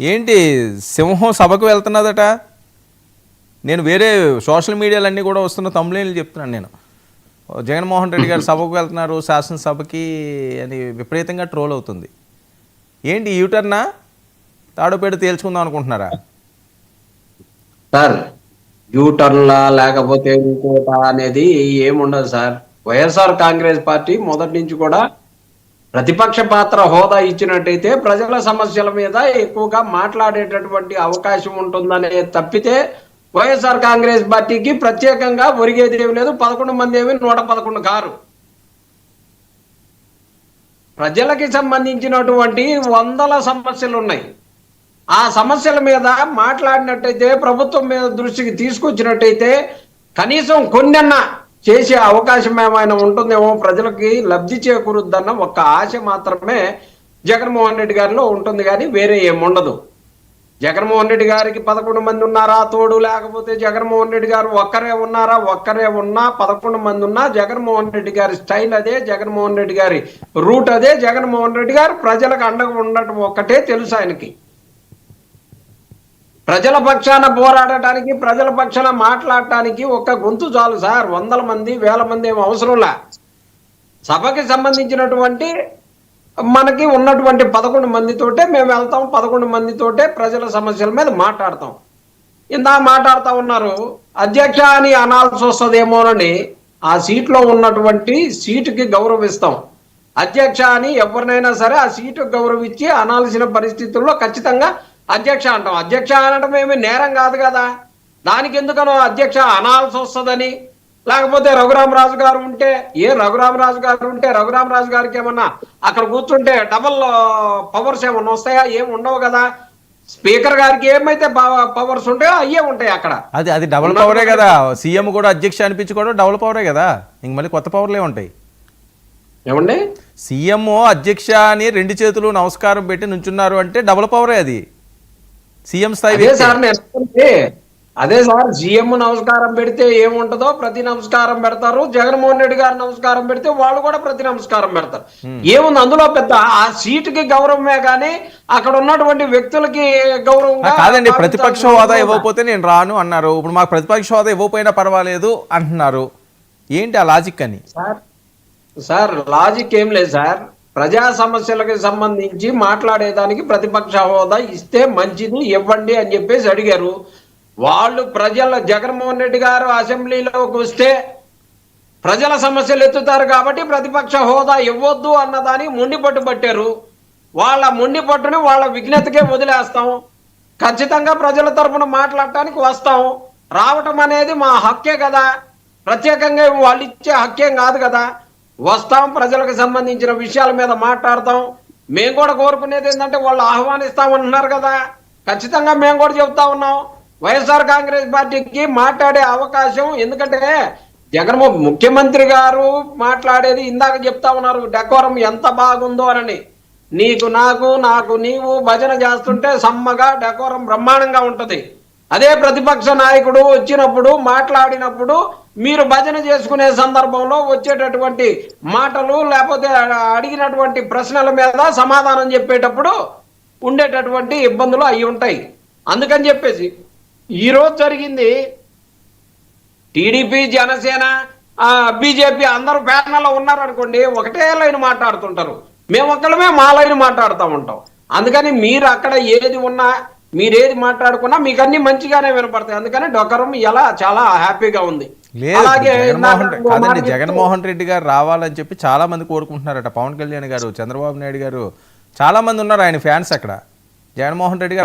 ఏంటి సింహం సభకు వెళ్తున్నదట? నేను వేరే సోషల్ మీడియాలన్నీ కూడా వస్తున్న తమ్ముళ్ళు చెప్తున్నాను నేను. జగన్మోహన్ రెడ్డి గారు సభకు వెళ్తున్నారు శాసనసభకి అని విపరీతంగా ట్రోల్ అవుతుంది. ఏంటి యూటర్నా? తాడుపేట తేల్చుకుందాం అనుకుంటున్నారా? సార్ యూటర్న్లా లేకపోతే ఇంకోట అనేది ఏముండదు సార్. వైఎస్ఆర్ కాంగ్రెస్ పార్టీ మొదటి నుంచి కూడా ప్రతిపక్ష పాత్ర హోదా ఇచ్చినట్టయితే ప్రజల సమస్యల మీద ఎక్కువగా మాట్లాడేటటువంటి అవకాశం ఉంటుందనే తప్పితే వైఎస్ఆర్ కాంగ్రెస్ పార్టీకి ప్రత్యేకంగా ఒరిగేది ఏమి లేదు. పదకొండు మంది ఏమి నూట పదకొండు కారు. ప్రజలకి సంబంధించినటువంటి వందల సమస్యలు ఉన్నాయి. ఆ సమస్యల మీద మాట్లాడినట్టయితే ప్రభుత్వం మీద దృష్టికి తీసుకొచ్చినట్టయితే కనీసం కొన్నన్నా చేసే అవకాశం ఏమైనా ఉంటుందేమో ప్రజలకి లబ్ధి చేకూరుద్దన్న ఒక్క ఆశ మాత్రమే జగన్మోహన్ రెడ్డి గారిలో ఉంటుంది కానీ వేరే ఏముండదు. జగన్మోహన్ రెడ్డి గారికి పదకొండు మంది ఉన్నారా? తోడు లేకపోతే జగన్మోహన్ రెడ్డి గారు ఒక్కరే ఉన్నారా? ఒక్కరే ఉన్నా పదకొండు మంది ఉన్నా జగన్మోహన్ రెడ్డి గారి స్టైల్ అదే జగన్మోహన్ రెడ్డి గారి రూట్ అదే జగన్మోహన్ రెడ్డి గారు ప్రజలకు అండగా ఉండటం ఒక్కటే తెలుసు ఆయనకి. ప్రజల పక్షాన పోరాడటానికి ప్రజల పక్షాన మాట్లాడటానికి ఒక్క గొంతు చాలు సార్. వందల మంది వేల మంది ఏమి అవసరంలా సభకి సంబంధించినటువంటి మనకి ఉన్నటువంటి పదకొండు మందితోటే మేము వెళ్తాం. పదకొండు మందితోటే ప్రజల సమస్యల మీద మాట్లాడతాం. ఇందా మాట్లాడుతూ ఉన్నారు అధ్యక్ష అని అనాల్సి వస్తుందేమోనని ఆ సీట్లో ఉన్నటువంటి సీటుకి గౌరవిస్తాం. అధ్యక్ష అని ఎవరినైనా సరే ఆ సీటుకు గౌరవించి అనాల్సిన పరిస్థితుల్లో ఖచ్చితంగా అధ్యక్ష అంటాం. అధ్యక్ష అనడం ఏమి నేరం కాదు కదా. దానికి ఎందుకనో అధ్యక్ష అనాల్సి వస్తుందని. లేకపోతే రఘురామరాజు గారు ఉంటే ఏ రఘురామరాజు గారు ఉంటే రఘురామరాజు గారికి ఏమన్నా అక్కడ కూర్చుంటే డబల్ పవర్స్ ఏమన్నా వస్తాయా? ఏమి ఉండవు కదా. స్పీకర్ గారికి ఏమైతే పవర్స్ ఉంటాయో అయ్యే ఉంటాయి అక్కడ. అది అది డబుల్ పవరే కదా. సీఎం కూడా అధ్యక్ష అనిపించుకోవడం డబుల్ పవరే కదా. ఇంక మళ్ళీ కొత్త పవర్లే ఉంటాయి. ఏమండి? సీఎం అధ్యక్ష అని రెండు చేతులు నమస్కారం పెట్టి నుంచున్నారు అంటే డబుల్ పవరే అది. సీఎం స్థాయి అదే. సార్ సీఎం నమస్కారం పెడితే ఏముంటదో ప్రతి నమస్కారం పెడతారు. జగన్మోహన్ రెడ్డి గారు నమస్కారం పెడితే వాళ్ళు కూడా ప్రతి నమస్కారం పెడతారు. ఏముంది అందులో పెద్ద? ఆ సీటుకి గౌరవమే కానీ అక్కడ ఉన్నటువంటి వ్యక్తులకి గౌరవం కాదండి ప్రతిపక్ష హోదా ఇవ్వకపోతే నేను రాను అన్నారు. ఇప్పుడు మాకు ప్రతిపక్ష హోదా ఇవ్వకపోయినా పర్వాలేదు అంటున్నారు. ఏంటి ఆ లాజిక్ అని? సార్ సార్ లాజిక్ ఏం లేదు సార్. ప్రజా సమస్యలకు సంబంధించి మాట్లాడేదానికి ప్రతిపక్ష హోదా ఇస్తే మంచిది ఇవ్వండి అని చెప్పేసి అడిగారు. వాళ్ళు ప్రజల జగన్మోహన్ రెడ్డి గారు అసెంబ్లీలోకి వస్తే ప్రజల సమస్యలు ఎత్తుతారు కాబట్టి ప్రతిపక్ష హోదా ఇవ్వద్దు అన్నదానికి మొండి పట్టు పట్టారు. వాళ్ళ మొండి పట్టుని వాళ్ళ విఘ్నతకే వదిలేస్తాం. ఖచ్చితంగా ప్రజల తరఫున మాట్లాడటానికి వస్తాం. రావటం అనేది మా హక్కే కదా. ప్రత్యేకంగా వాళ్ళు ఇచ్చే హక్కేం కాదు కదా. వస్తాం ప్రజలకు సంబంధించిన విషయాల మీద మాట్లాడతాం. మేము కూడా కోరుకునేది ఏంటంటే వాళ్ళు ఆహ్వానిస్తామంటున్నారు కదా. ఖచ్చితంగా మేము కూడా చెప్తా ఉన్నాం. వైఎస్ఆర్ కాంగ్రెస్ పార్టీకి మాట్లాడే అవకాశం ఎందుకంటే జగన్మోహన్ ముఖ్యమంత్రి గారు మాట్లాడేది ఇందాక చెప్తా ఉన్నారు డెకోరం ఎంత బాగుందో అని. నీకు నాకు నాకు నీవు భజన చేస్తుంటే సమ్మగా డెకోరం బ్రహ్మాండంగా ఉంటది. అదే ప్రతిపక్ష నాయకుడు వచ్చినప్పుడు మాట్లాడినప్పుడు మీరు భజన చేసుకునే సందర్భంలో వచ్చేటటువంటి మాటలు లేకపోతే అడిగినటువంటి ప్రశ్నల మీద సమాధానం చెప్పేటప్పుడు ఉండేటటువంటి ఇబ్బందులు అవి ఉంటాయి. అందుకని చెప్పేసి ఈరోజు జరిగింది టీడీపీ జనసేన బీజేపీ అందరూ ప్యానల్లో ఉన్నారనుకోండి ఒకటే లైన్ మాట్లాడుతుంటారు. మేము ఒక్కళ్ళమే మా లైన్ మాట్లాడుతూ ఉంటాం. అందుకని మీరు అక్కడ ఏది ఉన్నా మీరు ఏది మాట్లాడుకున్నా మీకు అన్ని మంచిగానే వినపడతాయి. అందుకని డొకరం ఇలా చాలా హ్యాపీగా ఉంది. కాదండి జగన్మోహన్ రెడ్డి గారు రావాలని చెప్పి చాలా మంది కోరుకుంటున్నారట. పవన్ కళ్యాణ్ గారు చంద్రబాబు నాయుడు గారు చాలా మంది ఉన్నారు ఆయన ఫ్యాన్స్ అక్కడ. జగన్మోహన్ రెడ్డి గారు